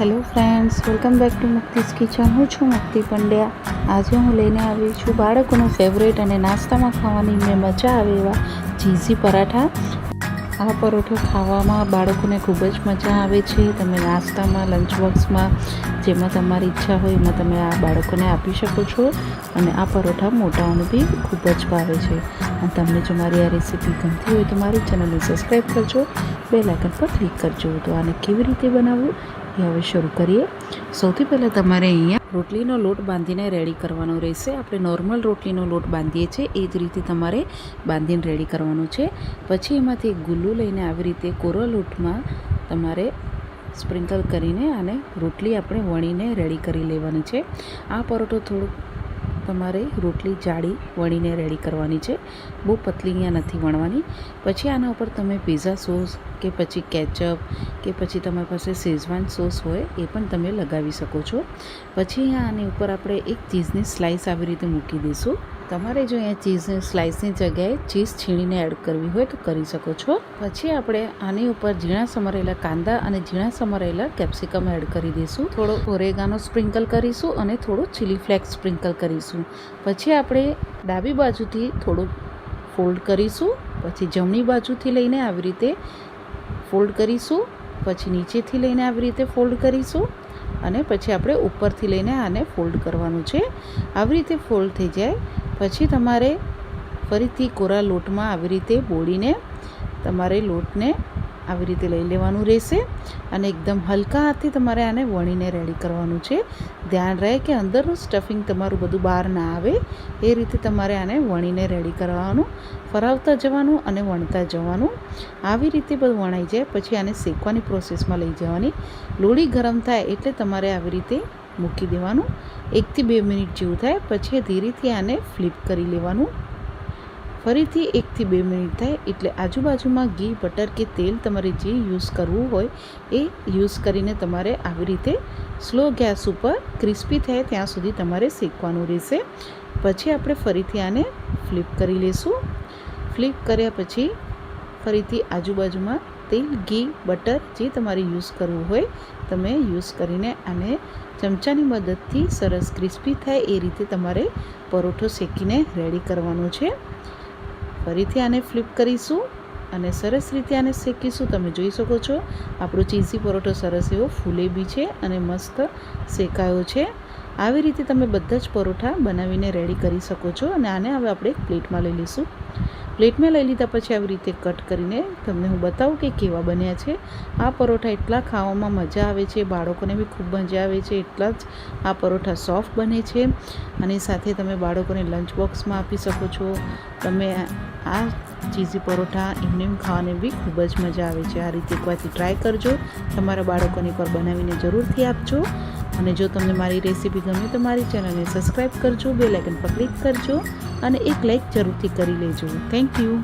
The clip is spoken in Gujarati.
Hello friends welcome back to Mukti's kitchen હું છું મુક્તિ પંડ્યા આજે હું લઈને આવી છું બાળકોનો ફેવરેટ અને નાસ્તામાં ખાવાની મેં મજા આવે એવા ચીઝી પરાઠા. આ પરોઠો ખાવામાં બાળકોને ખૂબ જ મજા આવે છે. તમે નાસ્તામાં લંચ બોક્સમાં જેમાં તમારી ઈચ્છા હોય એમાં તમે આ બાળકોને આપી શકો છો. અને આ પરોઠા મોટાઓને બી ખૂબ જ ભાવે છે. અને તમને જો મારી આ રેસીપી ગમતી હોય તો મારી ચેનલને સબસ્ક્રાઈબ કરજો. બે લાઇકન પર ક્લિક કરજો. તો આને કેવી રીતે બનાવવું એ હવે શરૂ કરીએ. સૌથી પહેલાં તમારે અહીંયા રોટલીનો લોટ બાંધીને રેડી કરવાનો રહેશે. આપણે નોર્મલ રોટલીનો લોટ બાંધીએ છીએ. એ જ રીતે તમારે બાંધીને રેડી કરવાનું છે. પછી એમાંથી ગુલ્લું લઈને આવી રીતે કોરો લોટમાં તમારે સ્પ્રિંકલ કરીને આને રોટલી આપણે વણીને રેડી કરી લેવાની છે. આ પરોઠો થોડુંક તમારે રોટલી જાડી વણીને રેડી કરવાની છે. બહુ પતલી અહીંયા નથી વણવાની. પછી આના ઉપર તમે પીઝા સોસ કે પછી કેચઅપ કે પછી તમારી પાસે શેઝવાન સોસ હોય એ પણ તમે લગાવી શકો છો. પછી અહીંયા આની ઉપર આપણે એક ચીઝની સ્લાઇસ આવી રીતે મૂકી દઈશું. તમારે જો અહીંયા ચીઝને સ્લાઇસની જગ્યાએ ચીઝ છીણીને એડ કરવી હોય તો કરી શકો છો. પછી આપણે આની ઉપર ઝીણા સમારેલા કાંદા અને ઝીણા સમારેલા કેપ્સિકમ એડ કરી દઈશું. થોડો ઓરેગાનો સ્પ્રિંકલ કરીશું અને થોડો ચીલી ફ્લેક્સ સ્પ્રિંકલ કરીશું. પછી આપણે ડાબી બાજુથી થોડું ફોલ્ડ કરીશું. પછી જમણી બાજુથી લઈને આવી રીતે ફોલ્ડ કરીશું. પછી નીચેથી લઈને આવી રીતે ફોલ્ડ કરીશું. અને પછી આપણે ઉપરથી લઈને આને ફોલ્ડ કરવાનું છે. આવી રીતે ફોલ્ડ થઈ જાય. પછી તમારે ફરીથી કોરા લોટમાં આવી રીતે બોળીને તમારે લોટને આવી રીતે લઈ લેવાનું રહેશે અને એકદમ હલકા હાથથી તમારે આને વણીને રેડી કરવાનું છે. ધ્યાન રહે કે અંદરનું સ્ટફિંગ તમારું બધું બહાર ના આવે, એ રીતે તમારે આને વણીને રેડી કરવાનું, ફરાવતા જવાનું અને વણતા જવાનું. આવી રીતે બધું વણાઈ જાય, પછી આને શેકવાની પ્રોસેસમાં લઈ જવાની. લોડી ગરમ થાય એટલે તમારે આવી રીતે મૂકી દેવાનું. એકથી બે મિનિટ જેવું થાય, પછી ધીરેથી આને ફ્લિપ કરી લેવાનું. ફરીથી એકથી બે મિનિટ થાય એટલે આજુબાજુમાં ઘી, બટર કે તેલ તમારે જે યુઝ કરવું હોય એ યુઝ કરીને તમારે આવી રીતે સ્લો ગેસ ઉપર ક્રિસ્પી થાય ત્યાં સુધી તમારે શેકવાનું રહેશે. પછી આપણે ફરીથી આને ફ્લિપ કરી લઈશું ફ્લિપ કર્યા પછી ફરીથી આજુબાજુમાં તેલ, ઘી, બટર જે તમારે યુઝ કરવું હોય તમે યુઝ કરીને આને ચમચાની મદદથી સરસ ક્રિસ્પી થાય એ રીતે તમારે પરોઠો શેકીને રેડી કરવાનો છે. ફરીથી આને ફ્લિપ કરીશું અને સરસ રીતે આને શેકીશું. તમે જોઈ શકો છો, આપણો ચીઝી પરોઠો સરસ એવો ફૂલે બી છે અને મસ્ત શેકાયો છે. આવી રીતે તમે બધા જ પરોઠા બનાવીને રેડી કરી શકો છો અને આને હવે આપણે એક પ્લેટમાં લઈ લઈશું. પ્લેટમાં લઈ લીધા પછી આવી રીતે કટ કરીને તમને હું બતાવું કે કેવા બન્યા છે. આ પરોઠા એટલા ખાવામાં મજા આવે છે, બાળકોને બી ખૂબ મજા આવે છે, એટલા જ આ પરોઠા સોફ્ટ બને છે. અને સાથે તમે બાળકોને લંચ બોક્સમાં આપી શકો છો. તમે આ ચીઝી પરોઠા એમને એમ ખાવાને બી ખૂબ જ મજા આવે છે. આ રીતે એકવારથી ટ્રાય કરજો. તમારા બાળકોને પર બનાવીને જરૂરથી આપજો. અને જો તમને મારી રેસીપી ગમે તો મારી ચેનલને સબસ્ક્રાઈબ કરજો. બે લાઇકન પર ક્લિક કરજો. અને એક લાઇક જરૂરથી કરી લેજો. Thank you